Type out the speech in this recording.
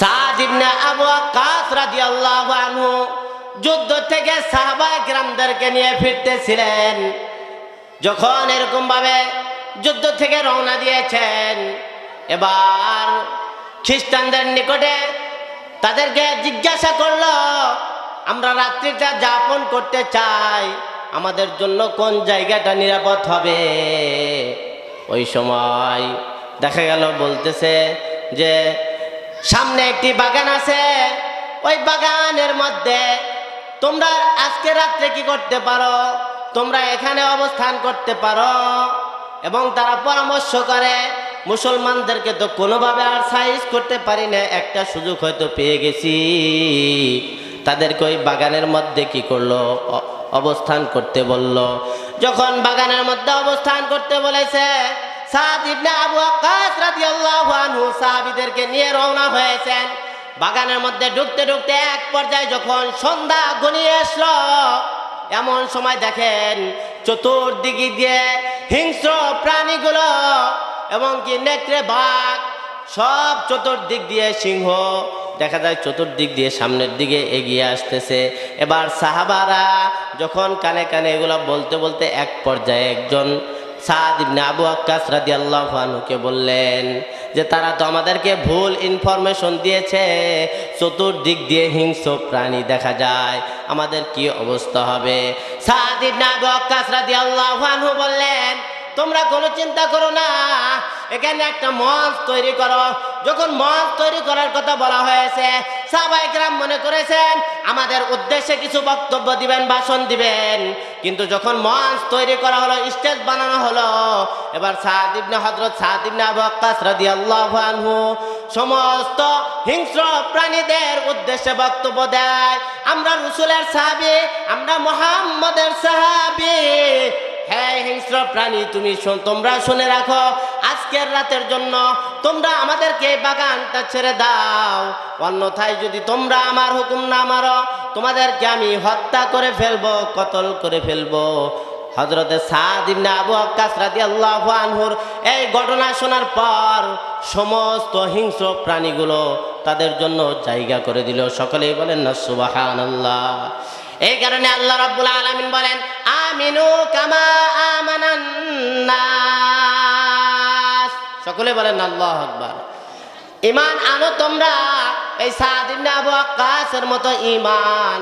সাদ ইবনে আবু ওয়াক্কাস রাদিয়াল্লাহু আনহু যুদ্ধ থেকে সাহাবা কিরামদেরকে নিয়ে ফিরতেছিলেন। যখন এরকম ভাবে যুদ্ধ থেকে রওনা দিয়েছেন, এবার খ্রিস্টানদের নিকটে তাদেরকে জিজ্ঞাসা করল, আমরা রাত্রিটা যাপন করতে চাই, আমাদের জন্য কোন জায়গাটা নিরাপদ হবে? ওই সময় দেখা গেল, বলতেছে যে সামনে একটি বাগান আছে। ওই বাগানের মধ্যে তোমরা আজকে রাত্রে কি করতে পারো? তোমরা এখানে অবস্থান করতে পারো এবং তারা পরামর্শ করে, মুসলমানদেরকে তো কোনোভাবে আর সাইজ করতে পারি না, একটা সুযোগ হয়তো পেয়ে গেছি। তাদেরকে ওই বাগানের মধ্যে কি করল? অবস্থান করতে বলল। যখন বাগানের মধ্যে অবস্থান করতে বলেছে, সাদ ইবনে আবু ওয়াক্কাস রাদিয়াল্লাহু সাহাবীদেরকে নিয়ে রওনা হয়েছেন। বাগানের মধ্যে ঢুকতে ঢুকতে এক পর্যায়ে যখন সন্ধ্যা ঘনিয়ে আসলো, এমন সময় দেখেন চতুর্দিকে দিয়ে হিংস্র প্রাণীগুলো এবং কি নেকড়ে, বাঘ সব চতুর্দিক দিয়ে সিংহ দেখা যায় চতুর্দিক দিয়ে সামনের দিকে এগিয়ে আসতেছে। এবার সাহাবারা যখন কানে কানে এগুলো বলতে বলতে এক পর্যায়ে একজন সাদ আবু আক্কাস রাদিয়াল্লাহু আনহুকে বললেন যে, তারা তো আমাদেরকে ভুল ইনফরমেশন দিয়েছে। চতুর্দিক দিয়ে হিংস্র প্রাণী দেখা যায়। আমাদের কি অবস্থা হবে? সাদ ইবনে আবু আক্কাস রাদিয়াল্লাহু বললেন তোমরা কোনো চিন্তা করো না। এখানে একটা মঞ্চ তৈরি করো। যখন মঞ্চ তৈরি করার কথা বলা হয়েছে সাহবাইকরাম মনে করেছেন, আমাদের উদ্দেশ্যে কিছু বক্তব্য দিবেন, ভাষণ দিবেন। কিন্তু যখন মঞ্চ তৈরি করা হলো, স্টেজ বানানো হলো, এবার সাহাদিবনে হজরত সাহাদিবনে আবু আক্কাস রাদিয়াল্লাহু আনহু সমস্ত হিংস্র প্রাণীদের উদ্দেশ্যে বক্তব্য দেয়। আমরা রসুলের সাহাবি, আমরা মোহাম্মদের সাহাবি। হিংস্র প্রাণী তুমি তোমরা শুনে রাখো, আজকের রাতের জন্য তোমরা আমাদেরকে বাগানটা ছেড়ে দাও। অন্যথায় যদি তোমরা আমার হুকুম না মারো, তোমাদেরকে আমি হত্যা করে ফেলব, কতল করে ফেলব। হজরতে সাদ ইবনে আবু আক্কাস রাদিয়াল্লাহু আনহুর এই ঘটনা শোনার পর সমস্ত হিংস্র প্রাণীগুলো তাদের জন্য জায়গা করে দিল। সকলেই বলেন, না, সুবহানাল্লাহ। এই কারণে আল্লাহ রাব্বুল আলামিন বলেন, আমিনু কামা সকলে বলেন আল্লাহ আকবার। ইমান আনো তোমরা। এই সাদিন আবু আকাশের মতো ইমান